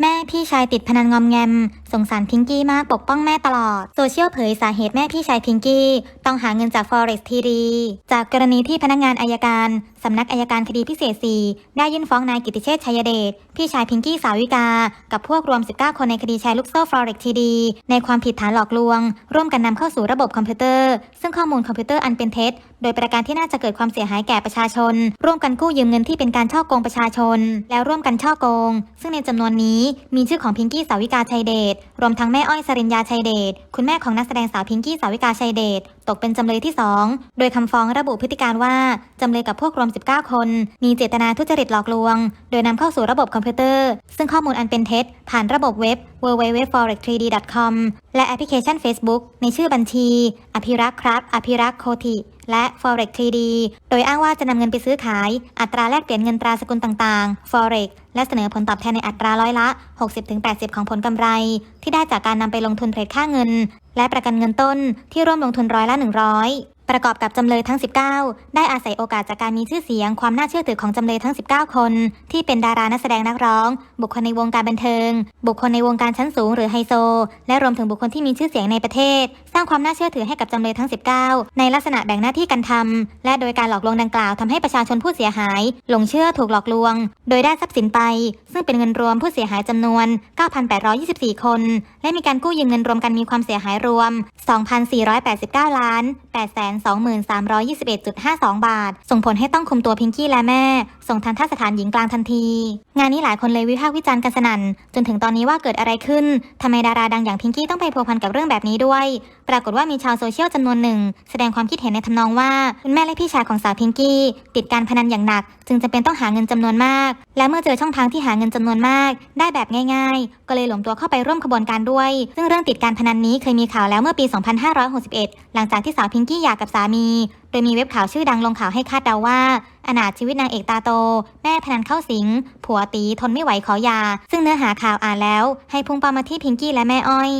แม่พี่ชายติดพนันงอมแงม สงสารพิงกี้มากปกป้องแม่ตลอด โซเชียลเผยสาเหตุแม่พี่ชายพิงกี้ ต้องหาเงินจาก Forex TD จากกรณีที่พนักงานอายการ สำนักอายการคดีพิเศษ 4 ได้ยื่นฟ้องนายกิติเชษชัยเดช พี่ชายพิงกี้สาวิกา กับพวกรวม 19 คนในคดีแชร์ลูกโซ่ Forex TD ในความผิดฐานหลอกลวง ร่วมกันนำเข้าสู่ระบบคอมพิวเตอร์ ซึ่งข้อมูลคอมพิวเตอร์อันเป็นเท็จโดยประการที่น่าจะเกิดความเสียหายแก่ประชาชน ร่วมกันกู้ยืมเงินที่เป็นการช่อโกงประชาชน แล้วร่วมกันช่อโกง ซึ่งในจำนวนนี้มีชื่อของพิงกี้สาวิกาชัยเดชรวมทั้งแม่อ้อยสริญญาชัยเดชคุณแม่ของนักแสดงสาวพิงกี้สาวิกาชัยเดชตกเป็นจำเลยที่ 2 โดยคำฟ้องระบุพฤติการว่า จำเลยกับพวกรวม 19 คน มีเจตนาทุจริตหลอกลวง โดยนำเข้าสู่ระบบคอมพิวเตอร์ ซึ่งข้อมูลอันเป็นเท็จ ผ่านระบบเว็บ www.forex3d.com และแอปพลิเคชัน Facebook ในชื่อบัญชี อภิรักษ์ครับ อภิรักษ์โคติและ Forex 3D โดยอ้างว่าจะนำเงินไปซื้อขาย อัตราแลกเปลี่ยนเงินตราสกุลต่างๆ Forex และเสนอผลตอบแทนในอัตราร้อยละ 60-80 ของผลกำไร ที่ได้จากการนำไปลงทุนเทรดค่าเงิน และประกันเงินต้นที่ร่วมลงทุนร้อยละ 100 ประกอบกับจำเลยทั้ง 19 ได้อาศัยโอกาสจากการมีชื่อเสียง ความน่าเชื่อถือของจำเลยทั้ง 19 คน ที่เป็นดารานักแสดงนักร้อง บุคคลในวงการบันเทิง บุคคลในวงการชั้นสูงหรือไฮโซ และรวมถึงบุคคลที่มีชื่อเสียงในประเทศ สร้างความน่าเชื่อถือให้กับจำเลยทั้ง 19 ในลักษณะแบ่งหน้าที่กันทำและโดยการหลอกลวงดังกล่าวทำให้ประชาชนผู้เสียหายหลงเชื่อถูกหลอกลวง โดยได้ทรัพย์สินไป ซึ่งเป็นเงินรวมผู้เสียหายจำนวน 9,824 คน และมีการกู้ยืมเงินรวมกันมีความเสียหายรวม 2,489 ล้าน 823,321.52 บาท ส่งผลให้ต้องคุมตัวพิงกี้และแม่ ส่งทันทสถานหญิงกลางทันที งานนี้หลายคนเลยวิพากษ์วิจารณ์กันสนั่น จนถึงตอนนี้ว่าเกิดอะไรขึ้นทำไมดาราดังอย่างพิงกี้ต้องไปพัวพันกับเรื่องแบบนี้ด้วย ปรากฏว่ามีชาวโซเชียลจำนวนหนึ่ง แสดงความคิดเห็นในทำนองว่าคุณแม่และพี่ชายของสาวพิงกี้ติดการพนันอย่างหนัก จึงจำเป็นต้องหาเงินจำนวนมาก และเมื่อเจอช่องทางที่หาเงินจำนวนมาก ได้แบบง่าย ๆ ก็เลยหลงตัวเข้าไปร่วมขบวนการด้วยซึ่งเรื่องติดการพนันนี้เคยมีข่าวแล้วเมื่อปี 2561 หลังจากที่สาวพิงกี้หย่ากับสามี โดยมีเว็บข่าวชื่อดังลงข่าวให้คาดเดาว่าอนาถชีวิตนางเอกตาโต แม่พนันเข้าสิง ผัวตีทนไม่ไหวขอยา ซึ่งเนื้อหาข่าวอ่านแล้ว ให้พุ่งเป้ามาที่พิงกี้และแม่อ้อย